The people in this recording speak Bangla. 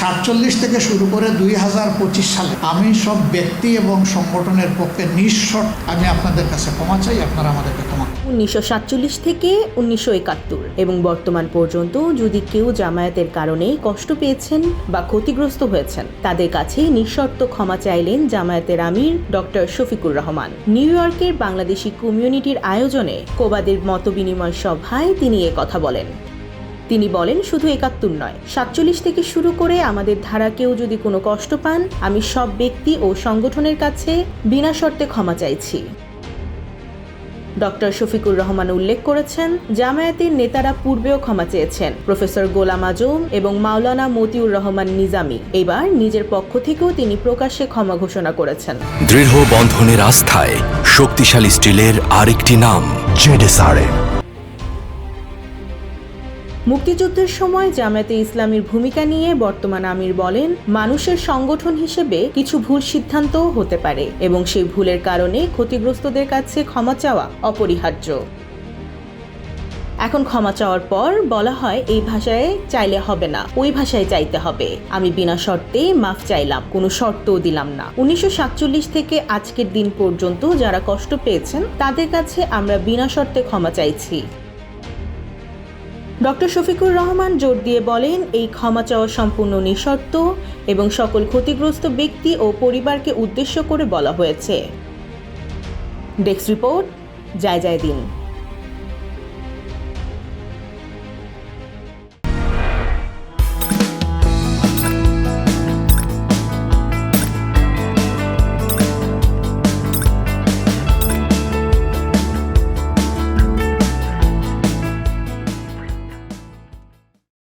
সাতচল্লিশ থেকে শুরু করে দুই হাজার পঁচিশ সালে আমি সব ব্যক্তি এবং সংগঠনের পক্ষে নিঃশর্ত আমি আপনাদের কাছে ক্ষমা চাই, আপনারা আমাদেরকে ক্ষমা উনিশশো সাতচল্লিশ থেকে উনিশশো একাত্তর এবং বর্তমান পর্যন্ত যদি কেউ জামায়াতের কারণে কষ্ট পেয়েছেন বা ক্ষতিগ্রস্ত হয়েছেন, তাদের কাছে নিঃশর্ত ক্ষমা চাইলেন জামায়াতের আমির ডক্টর শফিকুর রহমান। নিউ ইয়র্কের বাংলাদেশি কমিউনিটির আয়োজনে কোবাদের মতবিনিময় সভায় তিনি কথা বলেন। তিনি বলেন, শুধু একাত্তর নয়, সাতচল্লিশ থেকে শুরু করে আমাদের ধারা কেউ যদি কোনো কষ্ট পান, আমি সব ব্যক্তি ও সংগঠনের কাছে বিনা শর্তে ক্ষমা চাইছি। ডক্টর শফিকুর রহমান উল্লেখ করেছেন, জামায়াতের নেতারা পূর্বেও ক্ষমা চেয়েছেন, প্রফেসর গোলাম আজম এবং মাওলানা মতিউর রহমান নিজামি। এবার নিজের পক্ষ থেকেও তিনি প্রকাশ্যে ক্ষমা ঘোষণা করেছেন। দৃঢ় বন্ধনের আস্থায় শক্তিশালী স্টিলের আরেকটি নাম, জেডেসআরএম। মুক্তিযুদ্ধের সময় জামায়াতে ইসলামীর ভূমিকা নিয়ে বর্তমান আমির বলেন, মানুষের সংগঠন হিসেবে কিছু ভুল সিদ্ধান্তও হতে পারে এবং সেই ভুলের কারণে ক্ষতিগ্রস্তদের কাছে ক্ষমা চাওয়া অপরিহার্য। এখন ক্ষমা চাওয়ার পর বলা হয়, এই ভাষায় চাইলে হবে না, ওই ভাষায় চাইতে হবে। আমি বিনা শর্তে মাফ চাইলাম, কোনো শর্তও দিলাম না। উনিশশো সাতচল্লিশ থেকে আজকের দিন পর্যন্ত যারা কষ্ট পেয়েছেন, তাদের কাছে আমরা বিনা শর্তে ক্ষমা চাইছি। ডক্টর শফিকুর রহমান জোর দিয়ে বলেন, এই ক্ষমা চাওয়া সম্পূর্ণ নিঃশর্ত এবং সকল ক্ষতিগ্রস্ত ব্যক্তি ও পরিবারকে উদ্দেশ্য করে বলা হয়েছে। ডেস্ক রিপোর্ট, জয় জয় দিন